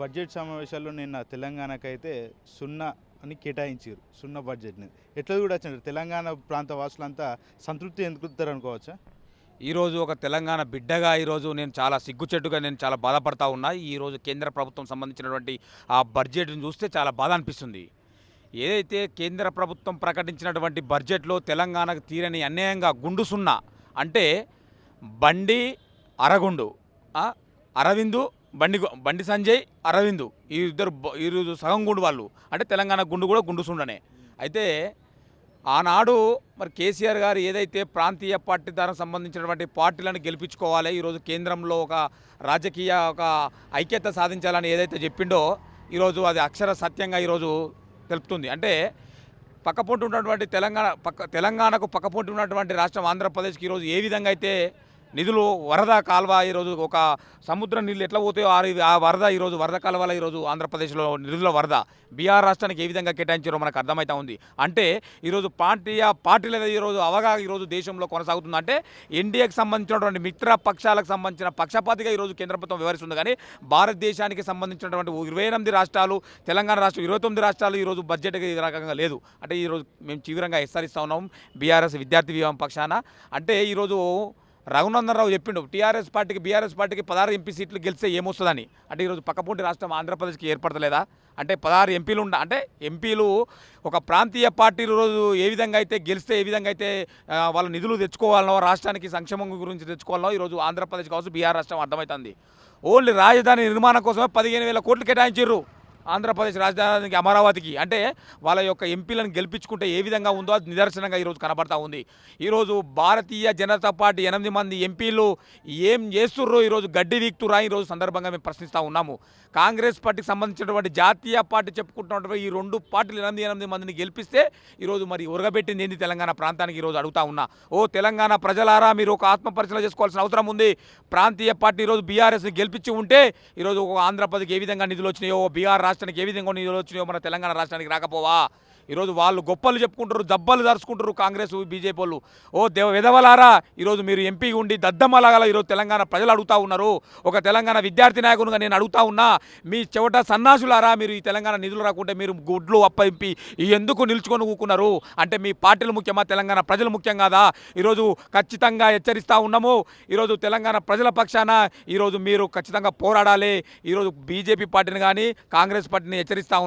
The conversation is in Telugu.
బడ్జెట్ సమావేశాల్లో నిన్న తెలంగాణకైతే సున్నా అని కేటాయించారు సున్నా బడ్జెట్ని. ఎట్లా కూడా వచ్చినారు తెలంగాణ ప్రాంత వాసులంతా సంతృప్తి ఎందుకుతారు అనుకోవచ్చా? ఈరోజు ఒక తెలంగాణ బిడ్డగా ఈరోజు నేను చాలా సిగ్గుచెట్టుగా నేను చాలా బాధపడతా ఉన్నా. ఈరోజు కేంద్ర ప్రభుత్వం సంబంధించినటువంటి ఆ బడ్జెట్ని చూస్తే చాలా బాధ అనిపిస్తుంది. ఏదైతే కేంద్ర ప్రభుత్వం ప్రకటించినటువంటి బడ్జెట్లో తెలంగాణకు తీరని అన్యాయంగా గుండు సున్నా అంటే బండి అరగుండు అరవిందు బండి బండి సంజయ్ అరవిందు. ఈ ఇద్దరు ఈరోజు సగం గుండు వాళ్ళు. అంటే తెలంగాణ గుండు కూడా గుండు సుండనే అయితే ఆనాడు మరి కేసీఆర్ గారు ఏదైతే ప్రాంతీయ పార్టీ ద్వారా సంబంధించినటువంటి పార్టీలను గెలిపించుకోవాలి ఈరోజు కేంద్రంలో ఒక రాజకీయ ఒక ఐక్యత సాధించాలని ఏదైతే చెప్పిండో ఈరోజు అది అక్షర సత్యంగా ఈరోజు తెలుపుతుంది. అంటే పక్కపొంటి ఉన్నటువంటి తెలంగాణ పక్క తెలంగాణకు పక్కపొంటి ఉన్నటువంటి రాష్ట్రం ఆంధ్రప్రదేశ్కి ఈరోజు ఏ విధంగా అయితే నిధులు వరద కాలువ ఈరోజు ఒక సముద్ర నీళ్ళు ఎట్లా పోతాయో ఆ ఆ వరద ఈరోజు వరద కాలువల ఈరోజు ఆంధ్రప్రదేశ్లో నిధుల వరద. బీఆర్ రాష్ట్రానికి ఏ విధంగా కేటాయించారో మనకు అర్థమవుతా ఉంది. అంటే ఈరోజు పార్టీయ పార్టీల ఈరోజు అవగాహన ఈరోజు దేశంలో కొనసాగుతుంది. అంటే ఎన్డీఏకి సంబంధించినటువంటి మిత్ర పక్షాలకు సంబంధించిన పక్షపాతిగా ఈరోజు కేంద్ర ప్రభుత్వం వివరిస్తుంది కానీ భారతదేశానికి సంబంధించినటువంటి ఇరవై ఎనిమిది రాష్ట్రాలు తెలంగాణ రాష్ట్రం ఇరవై తొమ్మిది రాష్ట్రాలు ఈరోజు బడ్జెట్ ఈ రకంగా లేదు. అంటే ఈరోజు మేము తీవ్రంగా హెచ్చరిస్తూ ఉన్నాం. బీఆర్ఎస్ విద్యార్థి వ్యూహం పక్షాన. అంటే ఈరోజు రఘునందనరావు చెప్పిండు టీఆర్ఎస్ పార్టీకి బీఆర్ఎస్ పార్టీకి పదహారు ఎంపీ సీట్లు గెలిస్తే ఏమొస్తుందని. అంటే ఈరోజు పక్కపూటి రాష్ట్రం ఆంధ్రప్రదేశ్కి ఏర్పడలేదా అంటే పదహారు ఎంపీలు ఉండ అంటే ఎంపీలు ఒక ప్రాంతీయ పార్టీలు రోజు ఏ విధంగా అయితే గెలిస్తే ఏ విధంగా అయితే వాళ్ళ వాళ్ళు నిధులు తెచ్చుకోవాలనో రాష్ట్రానికి సంక్షేమం గురించి తెచ్చుకోవాలనో ఈరోజు ఆంధ్రప్రదేశ్ కావచ్చు బీహార్ రాష్ట్రం అర్థమవుతుంది. ఓన్లీ రాజధాని నిర్మాణం కోసమే పదిహేను వేల కోట్లు కేటాయించారు ఆంధ్రప్రదేశ్ రాజధానికి అమరావతికి. అంటే వాళ్ళ యొక్క ఎంపీలను గెలిపించుకుంటే ఏ విధంగా ఉందో అది నిదర్శనంగా ఈరోజు కనబడతా ఉంది. ఈరోజు భారతీయ జనతా పార్టీ ఎనిమిది మంది ఎంపీలు ఏం చేస్తుర్రో ఈరోజు గడ్డి వీక్తురా ఈరోజు సందర్భంగా మేము ప్రశ్నిస్తూ ఉన్నాము. కాంగ్రెస్ పార్టీకి సంబంధించినటువంటి జాతీయ పార్టీ చెప్పుకుంటున్నటువంటి ఈ రెండు పార్టీలు ఎనిమిది ఎనిమిది మందిని గెలిపిస్తే ఈరోజు మరి ఉరగబెట్టింది ఏంది తెలంగాణ ప్రాంతానికి ఈరోజు అడుగుతా ఉన్నా. ఓ తెలంగాణ ప్రజలారా మీరు ఒక ఆత్మపరిశీలన చేసుకోవాల్సిన అవసరం ఉంది. ప్రాంతీయ పార్టీ ఈరోజు బీఆర్ఎస్ని గెలిపించి ఉంటే ఈరోజు ఒక ఆంధ్రప్రదేశ్కి ఏ విధంగా నిధులు వచ్చినాయో బీఆర్ రాష్ట్రానికి ఏ విధంగా నిధులు వచ్చినాయో మన తెలంగాణ రాష్ట్రానికి రాకపోవా? ఈరోజు వాళ్ళు గొప్పలు చెప్పుకుంటారు దెబ్బలు దరుచుకుంటారు కాంగ్రెస్ బీజేపీ వాళ్ళు. ఓ దేవ విధవలారా ఈరోజు మీరు ఎంపీ ఉండి దద్దమ్మలాగా ఈరోజు తెలంగాణ ప్రజలు అడుగుతా ఉన్నారు. ఒక తెలంగాణ విద్యార్థి నాయకునిగా నేను అడుగుతా ఉన్నా మీ చెవట సన్నాసులారా మీరు ఈ తెలంగాణ నిధులు రాకుంటే మీరు గుడ్లు అప్పయింపి ఎందుకు నిలుచుకొని ఊకున్నారు అంటే మీ పార్టీలు ముఖ్యమా తెలంగాణ ప్రజలు ముఖ్యం కాదా? ఈరోజు ఖచ్చితంగా హెచ్చరిస్తూ ఉన్నాము. ఈరోజు తెలంగాణ ప్రజల పక్షాన ఈరోజు మీరు ఖచ్చితంగా పోరాడాలి. ఈరోజు బీజేపీ పార్టీని కానీ కాంగ్రెస్ పార్టీని హెచ్చరిస్తూ